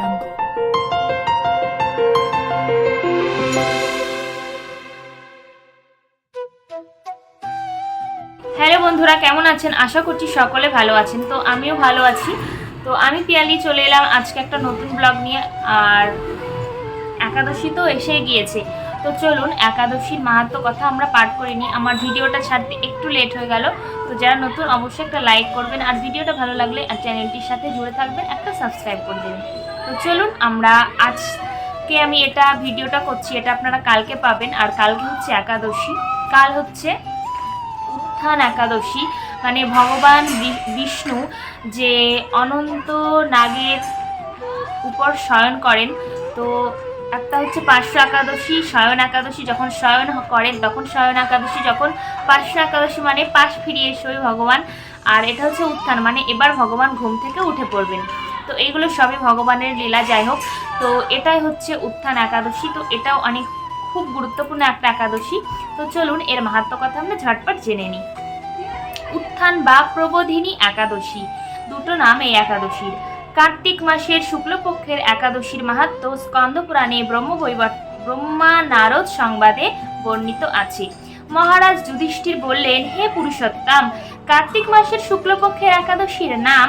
jungle. Hello বন্ধুরা, কেমন আছেন? আশা করছি সকলে ভালো আছেন। তো আমিও ভালো আছি। তো আমি পিয়ালি, চলে এলাম আজকে একটা নতুন ব্লগ নিয়ে। আর একাদশী তো এসে গিয়েছে। তো চলুন, একাদশীর মাহাত্ম কথা আমরা পাঠ করে নিই। আমার ভিডিওটা ছাড়তে একটু লেট হয়ে গেল। তো যারা নতুন, অবশ্যই একটা লাইক করবেন। আর ভিডিওটা ভালো লাগলে আর চ্যানেলটির সাথে জুড়ে থাকবেন, একটা সাবস্ক্রাইব করে দেবেন। তো চলুন, আমরা আজকে আমি এটা ভিডিওটা করছি, এটা আপনারা কালকে পাবেন, আর কালকে হচ্ছে একাদশী। কাল হচ্ছে উত্থান একাদশী। মানে ভগবান বিষ্ণু যে অনন্ত নাগের উপর শয়ন করেন, তো একটা হচ্ছে পার্শ্ব একাদশী, শয়ন একাদশী যখন শয়ন করেন, তখন শয়ন একাদশী, যখন পার্শ্ব একাদশী মানে পাশ ফিরিয়ে এসে ভগবান। আর এটা হচ্ছে উত্থান মানে এবার ভগবান ঘুম থেকে উঠে পড়বেন। তো এইগুলো সবই ভগবানের লীলা, যাই হোক। তো এটাই হচ্ছে উত্থান একাদশী। তো এটাও অনেক খুব গুরুত্বপূর্ণ একটা একাদশী। তো চলুন এর মাহাত্ম কথা আমরা ঝটপট জেনে নিই। উত্থান বা প্রবোধিনী একাদশী। দুটো নাম এই একাদশীর। কার্তিক মাসের শুক্লপক্ষের একাদশীর মাহাত্ম স্কন্দ পুরাণে ব্রহ্মবৈবট ব্রহ্মা নারদ সংবাদে বর্ণিত আছে। মহারাজ যুধিষ্ঠির বললেন, হে পুরুষোত্তম, কার্তিক মাসের শুক্লপক্ষের একাদশীর নাম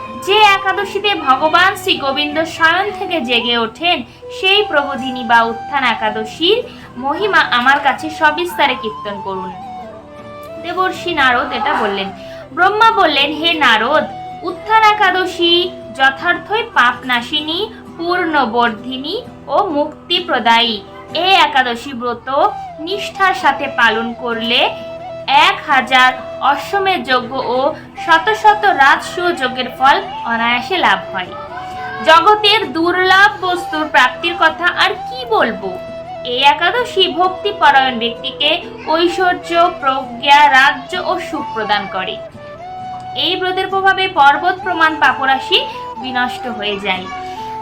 যে একাদশীতে ভগবান শ্রী গোবিন্দ স্বয়ং থেকে জেগে ওঠেন, সেই প্রবোধিনী বা উত্থান একাদশীর মহিমা আমার কাছে সবিস্তারে কীর্তন করুন। দেবর্ষি নারদ এটা বললেন, ব্রহ্মা বললেন, হে নারদ, উত্থান একাদশী যথার্থই পাপ নাশিনী পূর্ণবর্ধিনী ও মুক্তি প্রদায়ী এই একাদশী ব্রত নিষ্ঠার সাথে পালন করলে এক হাজার অশ্বমের যজ্ঞ ও শত শত রাজসূয় যজ্ঞের ফল অনায়াসে লাভ হয়। জগতের দুর্লভ বস্তুর প্রাপ্তির কথা আর কি বলব? এই একাদশী ভক্তি পরায়ণ ব্যক্তিকে ঐশ্বর্য, প্রজ্ঞা, রাজ্য ও সুখ প্রদান করে। এই ব্রতের প্রভাবে পর্বত প্রমাণ পাপরাশি বিনষ্ট হয়ে যায়।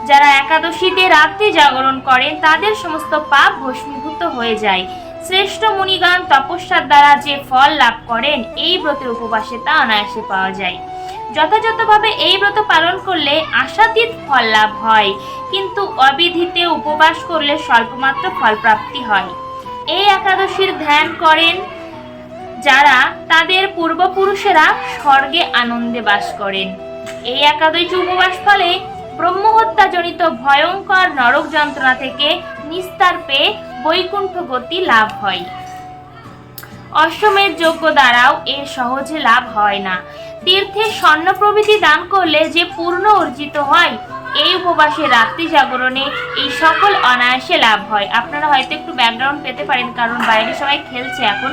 যারা একাদশীতে রাত্রি জাগরণ করেন তাদের সমস্ত পাপ ভস্মীভূত হয়ে যায়। শ্রেষ্ঠ মুনিগান তপস্যার দ্বারা যে ফল লাভ করেন, এই ব্রতের উপবাসে তা অনায়াসে পাওয়া যায়। যথাযথভাবে এই ব্রত পালন করলে আশাতীত ফল লাভ হয়, কিন্তু অবিধিতে উপবাস করলে স্বল্পমাত্র ফল প্রাপ্তি হয়। এই একাদশীর ধ্যান করেন যারা, তাদের পূর্বপুরুষেরা স্বর্গে আনন্দে বাস করেন। এই একাদশী উপবাস ফলে ব্রহ্মহত্যাজনিত ভয়ঙ্কর নরক যন্ত্রণা থেকে নিস্তার পেয়ে বৈকুণ্ঠ গতি লাভ হয়। অশ্বমেধ যোগ্য দ্বারাও এর সহজে লাভ হয় না। তীর্থে স্বর্ণ প্রভৃতি দান করলে যে পূর্ণ অর্জিত হয়, এই উপবাসে রাত্রি জাগরণে এই সকল অনায়াসে লাভ হয়। আপনারা হয়তো একটু ব্যাকগ্রাউন্ড পেতে পারেন, কারণ বাইরে সবাই খেলছে এখন।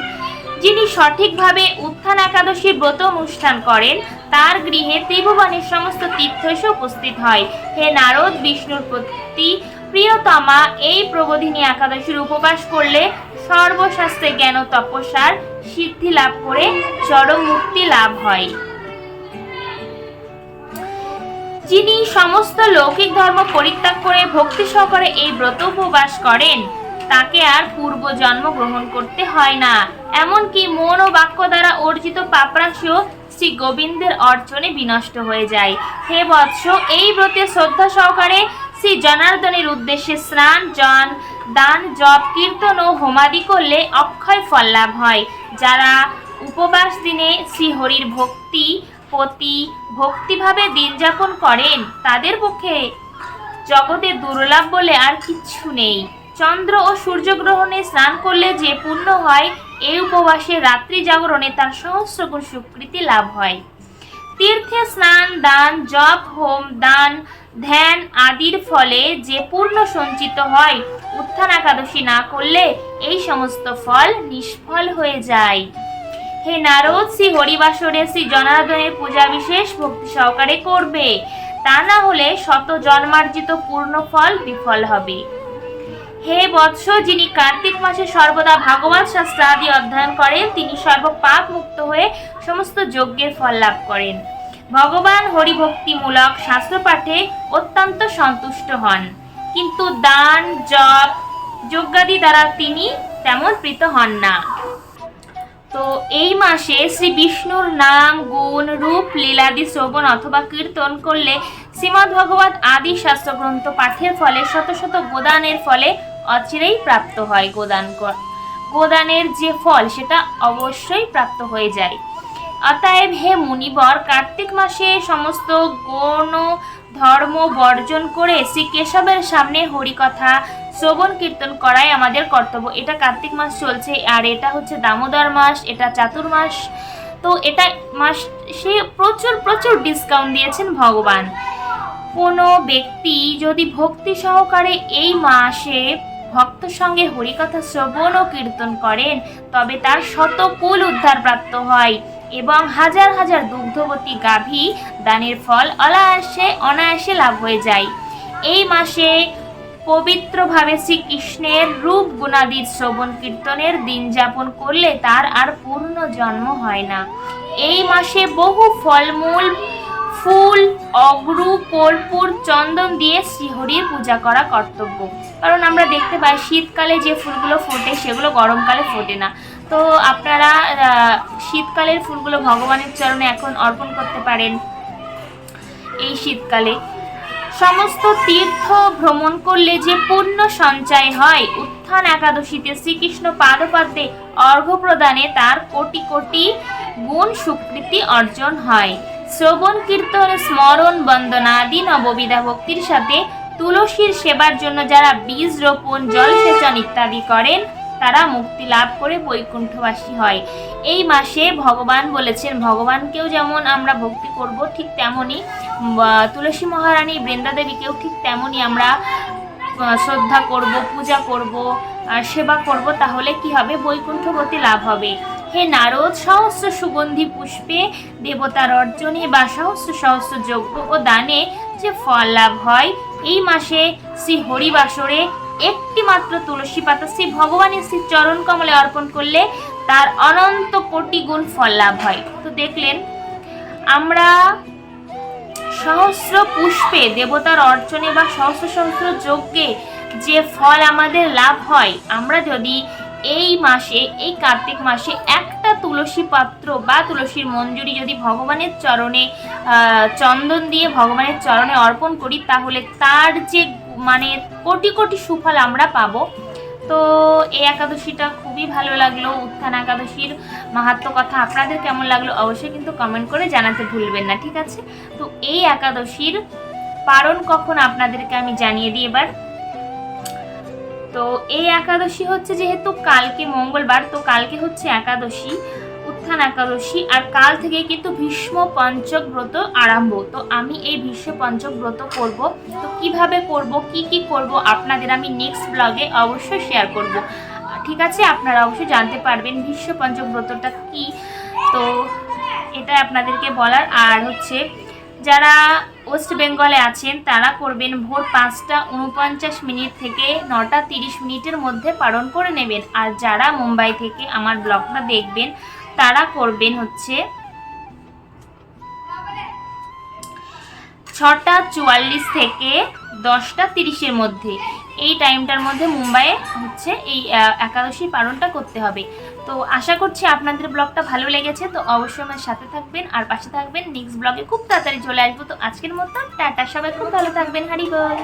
যিনি সঠিকভাবে উত্থান একাদশীর ব্রত অনুষ্ঠান করেন, তার গৃহে ত্রিভুবনের সমস্ত তীর্থ উপস্থিত হয়। হে নারদ, বিষ্ণুর প্রতি প্রিয়তমা এই প্রবোধিনী একাদশীর উপবাস করলে সর্বশাস্ত্রে জ্ঞান তপস্যার সিদ্ধি লাভ করে চরম মুক্তি লাভ হয়। যিনি সমস্ত লৌকিক ধর্ম পরিত্যাগ করে ভক্তি সহকারে এই ব্রত উপবাস করেন, তাকে আর পূর্ব জন্ম গ্রহণ করতে হয় না। এমনকি মন ও বাক্য দ্বারা অর্জিত পাপরাশিও শ্রী গোবিন্দের অর্চনে বিনষ্ট হয়ে যায়। হে বৎস, এই ব্রতে শ্রদ্ধা সহকারে শ্রী জনার্দনের উদ্দেশ্যে স্নান জন দান, জপ, কীর্তন ও হোমাদি করলে অক্ষয় ফল লাভ হয়। যারা উপবাস দিনে শ্রীহরির ভক্তি প্রতি ভক্তিভাবে দিন যাপন করেন, তাদের পক্ষে জগতে দুর্লভ বলে আর কিচ্ছু নেই। চন্দ্র ও সূর্যগ্রহণে স্নান করলে যে পুণ্য হয় এই উপবাসে রাত্রি জাগরণে তার সহস্র গুণ সুকৃতি লাভ হয়। তীর্থে স্নান, দান, জপ, হোম, দান ধ্যান আদির ফলে যে পূর্ণ সঞ্চিত হয়, উত্থান একাদশী না করলে এই সমস্ত ফল নিষ্ফল হয়ে যায়। হে নারদ, শ্রী হরিবাসরে শ্রী জনার্দনের পূজা বিশেষ ভক্তি সহকারে করবে। তা না হলে শত জন্মার্জিত পূর্ণ ফল বিফল হবে। হে বৎস, যিনি কার্তিক মাসে সর্বদা ভাগবত শাস্ত্র আদি অধ্যয়ন করেন, তিনি সর্বপাপ মুক্ত হয়ে সমস্ত যজ্ঞের ফল লাভ করেন। ভগবান হরিভক্তিমূলক শাস্ত্র পাঠে অত্যন্ত সন্তুষ্ট হন। কিন্তু দান, জপ, যজ্ঞাদি দ্বারা তিনি তেমন প্রীত হন না। তো এই মাসে শ্রী বিষ্ণুর নাম, গুণ, রূপ, লীলাদি, শ্রবণ অথবা কীর্তন করলে শ্রীমদ্ ভগবত আদি শাস্ত্রগ্রন্থ পাঠের ফলে শত শত গোদানের ফলে অচিরেই প্রাপ্ত হয় গোদান গোদানের যে ফল, সেটা অবশ্যই প্রাপ্ত হয়ে যায়। অতএব হে মুনিবর, কার্তিক মাসে সমস্ত গণ ধর্ম বর্জন করে শ্রী কেশবের সামনে হরিকথা শ্রবণ কীর্তন করাই আমাদের কর্তব্য। এটা কার্তিক মাস চলছে, আর এটা হচ্ছে দামোদর মাস, এটা চাতুর্মাস। তো এটা মাস, সে প্রচুর প্রচুর ডিসকাউন্ট দিয়েছেন ভগবান। কোনো ব্যক্তি যদি ভক্তি সহকারে এই মাসে ভক্ত সঙ্গে হরিকথা শ্রবণ ও কীর্তন করেন, তবে তার শতকুল উদ্ধার প্রাপ্ত হয়। এবং হাজার হাজার দুগ্ধবতী গাভী দানের ফল অনায়াসে অনায়াসে লাভ হয়ে যায়। এই মাসে পবিত্রভাবে শ্রীকৃষ্ণের রূপ গুণাদির শ্রবণ কীর্তনের দিন যাপন করলে তার আর পূর্ণ জন্ম হয় না। এই মাসে বহু ফলমূল, ফুল, অগ্রু, কর্পূর, চন্দন দিয়ে শ্রীহরির পূজা করা কর্তব্য। কারণ আমরা দেখতে পাই, শীতকালে যে ফুলগুলো ফোটে, সেগুলো গরমকালে ফোটে না। তো আপনারা শীতকালের ফুলগুলো ভগবানের চরণে এখন অর্পণ করতে পারেন এই শীতকালে। সমস্ত তীর্থ ভ্রমণ করলে যে পুণ্য সঞ্চয় হয়, উত্থান একাদশীতে শ্রীকৃষ্ণ পাদপাদ্যে অর্ঘ্য প্রদানে তার কোটি কোটি গুণ স্বীকৃতি অর্জন হয়। শ্রবণ, কীর্তন, স্মরণ, বন্দনাদি, নববিধা ভক্তির সাথে তুলসীর সেবার জন্য যারা বীজ রোপণ, জলসেচন ইত্যাদি করেন তারা মুক্তি লাভ করে বৈকুণ্ঠবাসী হয়। এই মাসে ভগবান বলেছেন, ভগবানকেও যেমন আমরা ভক্তি করব ঠিক তেমনই তুলসী মহারানী বৃন্দাদেবীকেও ঠিক তেমনই আমরা শ্রদ্ধা করব, পূজা করব সেবা করব, তাহলে কি হবে? বৈকুণ্ঠগতি লাভ হবে। হে নারদ, সহস্র সুগন্ধি পুষ্পে দেবতার অর্জনে বা সহস্র সহস্র যজ্ঞ ও দানে যে ফল লাভ হয়, এই মাসে শ্রী হরিবাসরে একটি মাত্র তুলসী পাতা শ্রী ভগবানের শ্রী চরণ কমলে অর্পণ করলে তার অনন্ত কোটি গুণ ফল লাভ হয়। তো দেখলেন, আমরা সহস্র পুষ্পে দেবতার অর্চনে বা সহস্র সহস্র যজ্ঞে যে ফল আমাদের লাভ হয়, আমরা যদি এই মাসে, এই কার্তিক মাসে একটা তুলসী পাত্র বা তুলসীর মঞ্জুরি যদি ভগবানের চরণে চন্দন দিয়ে ভগবানের চরণে অর্পণ করি, তাহলে তার যে মানে কোটি কোটি সুফল আমরা পাবো। তো এই একাদশীটা খুবই ভালো লাগল, উত্থান একাদশীর মাহাত্ম কথা। আপনাদের কেমন লাগল অবশ্যই কিন্তু কমেন্ট করে জানাতে ভুলবেন না, ঠিক আছে? তো এই একাদশীর পারণ কখন আপনাদেরকে আমি জানিয়ে দিই এবার। তো এই একাদশী হচ্ছে যেহেতু কালকে মঙ্গলবার, তো কালকে হচ্ছে একাদশী। উত্থান একাদশী আর কাল থেকে কিন্তু ভীষ্ম পঞ্চক ব্রত আরম্ভ। তো আমি এই ভীষ্ম পঞ্চক ব্রত করব। তো কীভাবে করব, কি কি করব আপনাদের আমি নেক্সট ব্লগে অবশ্যই শেয়ার করব। ঠিক আছে? আপনারা অবশ্যই জানতে পারবেন ভীষ্ম পঞ্চক ব্রতটা কি। তো এটা আপনাদেরকে বলার। আর হচ্ছে, যারা ওয়েস্ট বেঙ্গলে আছেন, তারা করবেন ভোর পাঁচটা উনপঞ্চাশ মিনিট থেকে নটা তিরিশ মিনিটের মধ্যে পালন করে নেবেন। আর যারা মুম্বাই থেকে আমার ব্লগটা দেখবেন তারা করবেন হচ্ছে ছটা চুয়াল্লিশ থেকে দশটা তিরিশের মধ্যে। এই টাইমটার মধ্যে মুম্বাইয়ে হচ্ছে এই একাদশী পালনটা করতে হবে। তো আশা করছি আপনাদের ব্লগটা ভালো লেগেছে, তো অবশ্যই আমার সাথে থাকবেন আর পাশে থাকবেন। নেক্সট ব্লগে খুব তাড়াতাড়ি চলে আসব। তো আজকের মতো টাটা, সবাই খুব ভালো থাকবেন। হারি বল